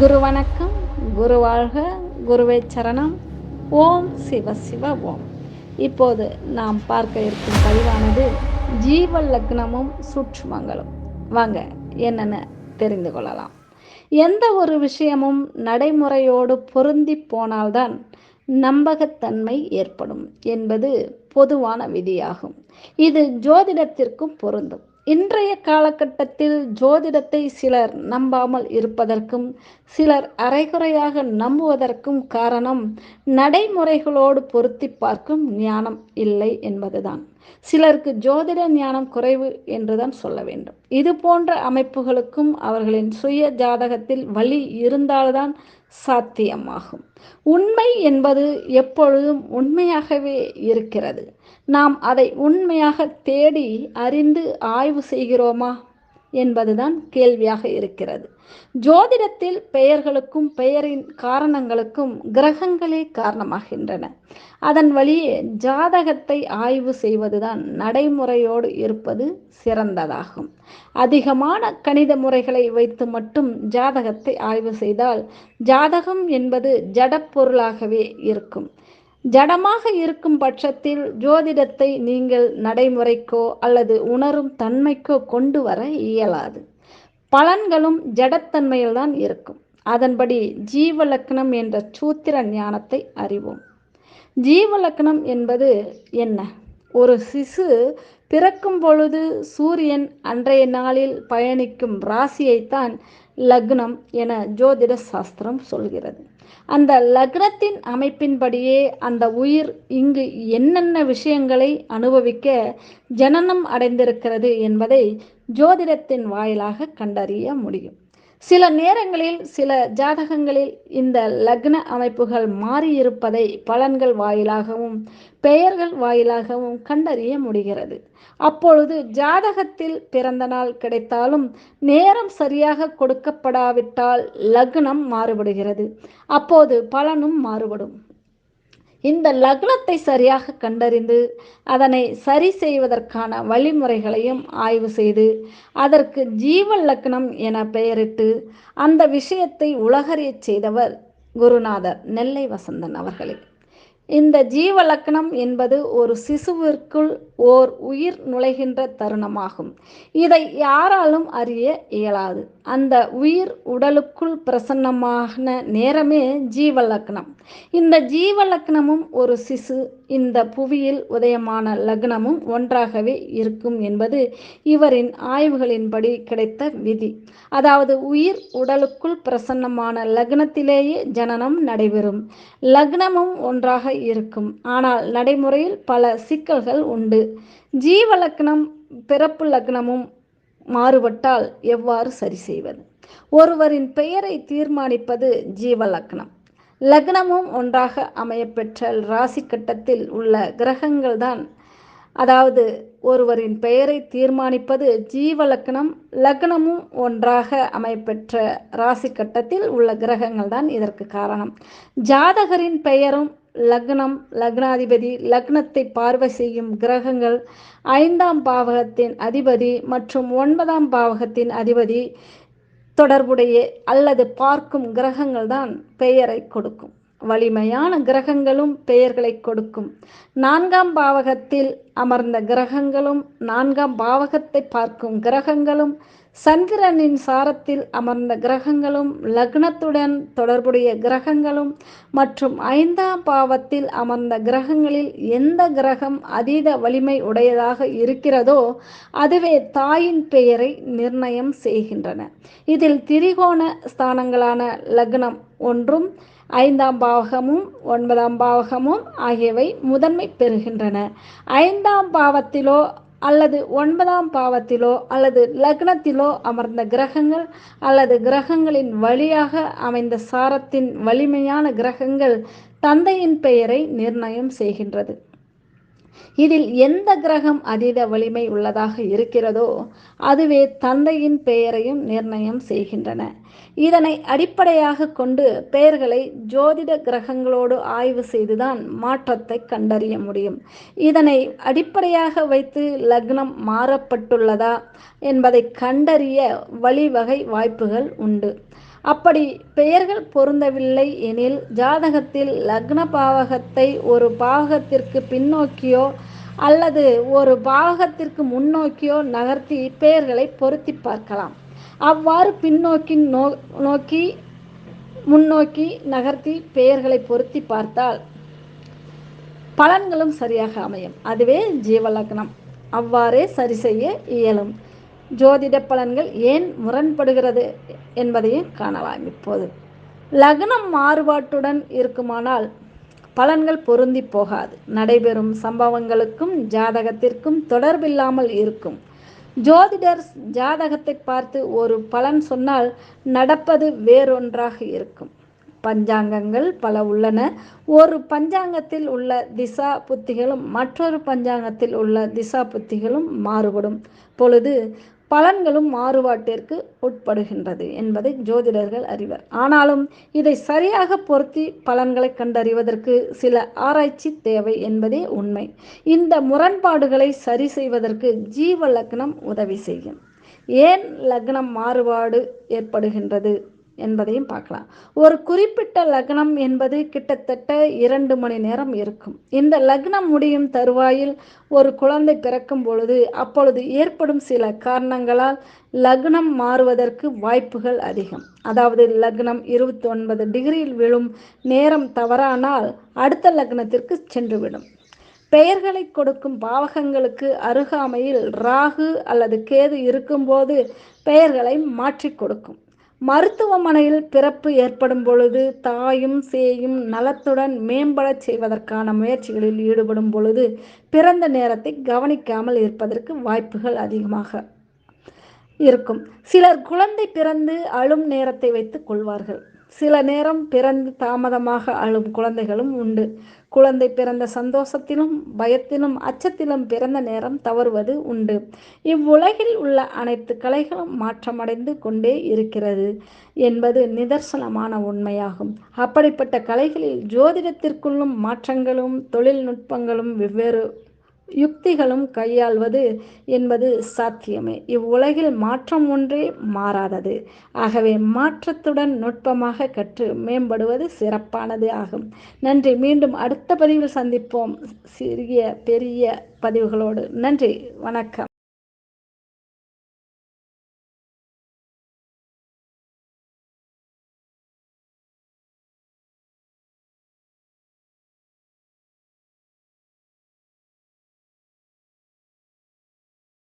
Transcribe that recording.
குரு வணக்கம். குரு வாழ்க. குருவே சரணம். ஓம் சிவ சிவ ஓம். இப்போது நாம் பார்க்க இருக்கும் பதிவானது ஜீவ லக்னமும் சூட்சுமங்களும். வாங்க என்னென்ன தெரிந்து கொள்ளலாம். எந்த ஒரு விஷயமும் நடைமுறையோடு பொருந்தி போனால்தான் நம்பகத்தன்மை ஏற்படும் என்பது பொதுவான விதியாகும். இது ஜோதிடத்திற்கும் பொருந்தும். இன்றைய காலகட்டத்தில் ஜோதிடத்தை சிலர் நம்பாமல் இருப்பதற்கும் சிலர் அரைகுறையாக நம்புவதற்கும் காரணம் நடைமுறைகளோடு பொருத்தி பார்க்கும் ஞானம் இல்லை என்பதுதான். சிலருக்கு ஜோதிட ஞானம் குறைவு என்றுதான் சொல்ல வேண்டும். இது போன்ற அமைப்புகளுக்கும் அவர்களின் சுய ஜாதகத்தில் வழி இருந்தால்தான் சாத்தியமாகும். உண்மை என்பது எப்பொழுதும் உண்மையாகவே இருக்கிறது. நாம் அதை உண்மையாக தேடி அறிந்து ஆய்வு செய்கிறோமா? என்பதுதான் கேள்வியாக இருக்கிறது. ஜோதிடத்தில் பெயர்களுக்கும் பெயரின் காரணங்களுக்கும் கிரகங்களே காரணமாகின்றன. அதன் வழியே ஜாதகத்தை ஆய்வு செய்வதுதான் நடைமுறையோடு இருப்பது சிறந்ததாகும். அதிகமான கணித முறைகளை வைத்து மட்டும் ஜாதகத்தை ஆய்வு செய்தால் ஜாதகம் என்பது ஜடப்பொருளாகவே இருக்கும். ஜடமாக இருக்கும் பட்சத்தில் ஜோதிடத்தை நீங்கள் நடைமுறைக்கோ அல்லது உணரும் தன்மைக்கோ கொண்டு வர இயலாது. பலன்களும் ஜடத்தன்மையில்தான் இருக்கும். அதன்படி ஜீவலக்கணம் என்ற சூத்திர ஞானத்தை அறிவோம். ஜீவலக்கணம் என்பது என்ன? ஒரு சிசு பிறக்கும் பொழுது சூரியன் அன்றைய நாளில் பயணிக்கும் ராசியைத்தான் லக்னம் என ஜோதிட சாஸ்திரம் சொல்கிறது. அந்த லக்னத்தின் அமைப்பின்படியே அந்த உயிர் இங்கு என்னென்ன விஷயங்களை அனுபவிக்க ஜனனம் அடைந்திருக்கிறது என்பதை ஜோதிடத்தின் வாயிலாக கண்டறிய முடியும். சில நேரங்களில் சில ஜாதகங்களில் இந்த லக்ன அமைப்புகள் மாறியிருப்பதை பலன்கள் வாயிலாகவும் பெயர்கள் வாயிலாகவும் கண்டறிய முடிகிறது. அப்பொழுது ஜாதகத்தில் பிறந்த நாள் கிடைத்தாலும் நேரம் சரியாக கொடுக்கப்படாவிட்டால் லக்னம் மாறுபடுகிறது. அப்போது பலனும் மாறுபடும். இந்த லக்னத்தை சரியாக கண்டறிந்து அதனை சரி செய்வதற்கான வழிமுறைகளையும் ஆய்வு செய்து அதற்கு ஜீவ லக்னம் என பெயரிட்டு அந்த விஷயத்தை உலகறியச் செய்தவர் குருநாதர் நெல்லை வசந்தன் அவர்களே. இந்த ஜீவ லக்னம் என்பது ஒரு சிசுவிற்குள் ஓர் உயிர் நுழைகின்ற தருணமாகும். இதை யாராலும் அறிய இயலாது. அந்த உயிர் உடலுக்குள் பிரசன்னமான நேரமே ஜீவ லக்னம் இந்த ஜீவ லக்னமும் ஒரு சிசு இந்த புவியில் உதயமான லக்னமும் ஒன்றாகவே இருக்கும் என்பது இவரின் ஆய்வுகளின்படி கிடைத்த விதி. அதாவது உயிர் உடலுக்குள் பிரசன்னமான லக்னத்திலேயே ஜனனம் நடைபெறும். லக்னமும் ஒன்றாக இருக்கும். ஆனால் நடைமுறையில் பல சிக்கல்கள் உண்டு. ஜீவ லக்னம் பிறப்பு லக்னமும் மாறுபட்டால் எவ்வாறு சரி செய்வது? ஒருவரின் பெயரை தீர்மானிப்பது ஜீவ லக்னம். லக்னமும் ஒன்றாக அமையப்பெற்ற ராசி கட்டத்தில் உள்ள கிரகங்கள் தான் அதாவது ஒருவரின் பெயரை தீர்மானிப்பது ஜீவ லக்னம் லக்னமும் ஒன்றாக அமைப்பெற்ற ராசி கட்டத்தில் உள்ள கிரகங்கள் தான் இதற்கு காரணம். ஜாதகரின் பெயரும் லக்னம் லக்னாதிபதி லக்னத்தை பார்வை செய்யும் கிரகங்கள் ஐந்தாம் பாவகத்தின் அதிபதி மற்றும் ஒன்பதாம் பாவகத்தின் அதிபதி தொடர்புடைய அல்லது பார்க்கும் கிரகங்கள் தான் பெயரை கொடுக்கும். வலிமையான கிரகங்களும் பெயர்களை கொடுக்கும். நான்காம் பாவகத்தில் அமர்ந்த கிரகங்களும் நான்காம் பாவகத்தை பார்க்கும் கிரகங்களும் சந்திரனின் சாரத்தில் அமர்ந்த கிரகங்களும் லக்னத்துடன் தொடர்புடைய கிரகங்களும் மற்றும் ஐந்தாம் பாவத்தில் அமர்ந்த கிரகங்களில் எந்த கிரகம் அதீத வலிமை உடையதாக இருக்கிறதோ அதுவே தாயின் பெயரை நிர்ணயம் செய்கின்றன. இதில் திரிகோண ஸ்தானங்களான லக்னம் ஒன்றும் ஐந்தாம் பாவகமும் ஒன்பதாம் பாவகமும் ஆகியவை முதன்மை பெறுகின்றன. ஐந்தாம் பாவத்திலோ அல்லது ஒன்பதாம் பாவத்திலோ அல்லது லக்னத்திலோ அமர்ந்த கிரகங்கள் அல்லது கிரகங்களின் வழியாக அமைந்த சாரத்தின் வலிமையான கிரகங்கள் தந்தையின் பெயரை நிர்ணயம் செய்கின்றது. இதில் எந்த கிரகம் அதீத வலிமை உள்ளதாக இருக்கிறதோ அதுவே தந்தையின் பெயரையும் நிர்ணயம் செய்கின்றன. இதனை அடிப்படையாக கொண்டு பெயர்களை ஜோதிட கிரகங்களோடு ஆய்வு செய்துதான் மாற்றத்தை கண்டறிய முடியும். இதனை அடிப்படையாக வைத்து லக்னம் மாறப்பட்டுள்ளதா என்பதை கண்டறிய வழிவகை வாய்ப்புகள் உண்டு. அப்படி பெயர்கள் பொருந்தவில்லை எனில் ஜாதகத்தில் லக்ன பாவகத்தை ஒரு பாவகத்திற்கு பின்னோக்கியோ அல்லது ஒரு பாவகத்திற்கு முன்னோக்கியோ நகர்த்தி பெயர்களை பொருத்தி பார்க்கலாம். அவ்வாறு பின்னோக்கி நோ நோக்கி முன்னோக்கி நகர்த்தி பெயர்களை பொருத்தி பார்த்தால் பலன்களும் சரியாக அமையும். அதுவே ஜீவலக்னம். அவ்வாறே சரி செய்ய இயலும். ஜோதிட பலன்கள் ஏன் முரண்படுகிறது என்பதையும் காணலாம். இப்போது லக்னம் மாறுபாட்டுடன் இருக்குமானால் பலன்கள் பொருந்தி போகாது. நடைபெறும் சம்பவங்களுக்கும் ஜாதகத்திற்கும் தொடர்பில்லாமல் இருக்கும். ஜோதிடர் ஜாதகத்தை பார்த்து ஒரு பலன் சொன்னால் நடப்பது வேறொன்றாக இருக்கும். பஞ்சாங்கங்கள் பல உள்ளன. ஒரு பஞ்சாங்கத்தில் உள்ள திசா புத்திகளும் மற்றொரு பஞ்சாங்கத்தில் உள்ள திசா புத்திகளும் மாறுபடும். பொழுது பலன்களும் மாறுபாட்டிற்கு உட்படுகின்றது என்பதை ஜோதிடர்கள் அறிவர். ஆனாலும் இதை சரியாக பொருத்தி பலன்களை கண்டறிவதற்கு சில ஆராய்ச்சி தேவை என்பதே உண்மை. இந்த முரண்பாடுகளை சரி செய்வதற்கு ஜீவ லக்னம் உதவி செய்யும். ஏன் லக்னம் மாறுபாடு ஏற்படுகின்றது? என்பதையும் பார்க்கலாம். ஒரு குறிப்பிட்ட லக்னம் என்பது கிட்டத்தட்ட இரண்டு மணி நேரம் இருக்கும். இந்த லக்னம் முடியும் தருவாயில் ஒரு குழந்தை பிறக்கும் பொழுது அப்பொழுது ஏற்படும் சில காரணங்களால் லக்னம் மாறுவதற்கு வாய்ப்புகள் அதிகம். அதாவது லக்னம் இருபத்தி ஒன்பது டிகிரியில் விழும் நேரம் தவறானால் அடுத்த லக்னத்திற்கு சென்றுவிடும். பெயர்களை கொடுக்கும் பாவகங்களுக்கு அருகாமையில் ராகு அல்லது கேது இருக்கும்போது பெயர்களை மாற்றி கொடுக்கும். மருத்துவமனையில் பிறப்பு ஏற்படும் பொழுது தாயும் சேயும் நலத்துடன் மேம்படச் செய்வதற்கான முயற்சிகளில் ஈடுபடும் பொழுது பிறந்த நேரத்தை கவனிக்காமல் இருப்பதற்கு வாய்ப்புகள் அதிகமாக இருக்கும். சிலர் குழந்தை பிறந்து அழும் நேரத்தை வைத்துக் கொள்வார்கள். சில நேரம் பிறந்து தாமதமாக அழும் குழந்தைகளும் உண்டு. குழந்தை பிறந்த சந்தோஷத்திலும் பயத்திலும் அச்சத்திலும் பிறந்த நேரம் தவறுவது உண்டு. இவ்வுலகில் உள்ள அனைத்து கலைகளும் மாற்றமடைந்து கொண்டே இருக்கிறது என்பது நிதர்சனமான உண்மையாகும். அப்படிப்பட்ட கலைகளில் ஜோதிடத்திற்குள்ளும் மாற்றங்களும் தொழில்நுட்பங்களும் வெவ்வேறு யுக்திகளும் கையாள்வது என்பது சாத்தியமே. இவ்வுலகில் மாற்றம் ஒன்றே மாறாதது. ஆகவே மாற்றத்துடன் நுட்பமாக கற்று மேம்படுவது சிறப்பானது ஆகும். நன்றி. மீண்டும் அடுத்த பதிவில் சந்திப்போம். சிறிய பெரிய பதிவுகளோடு. நன்றி. வணக்கம்.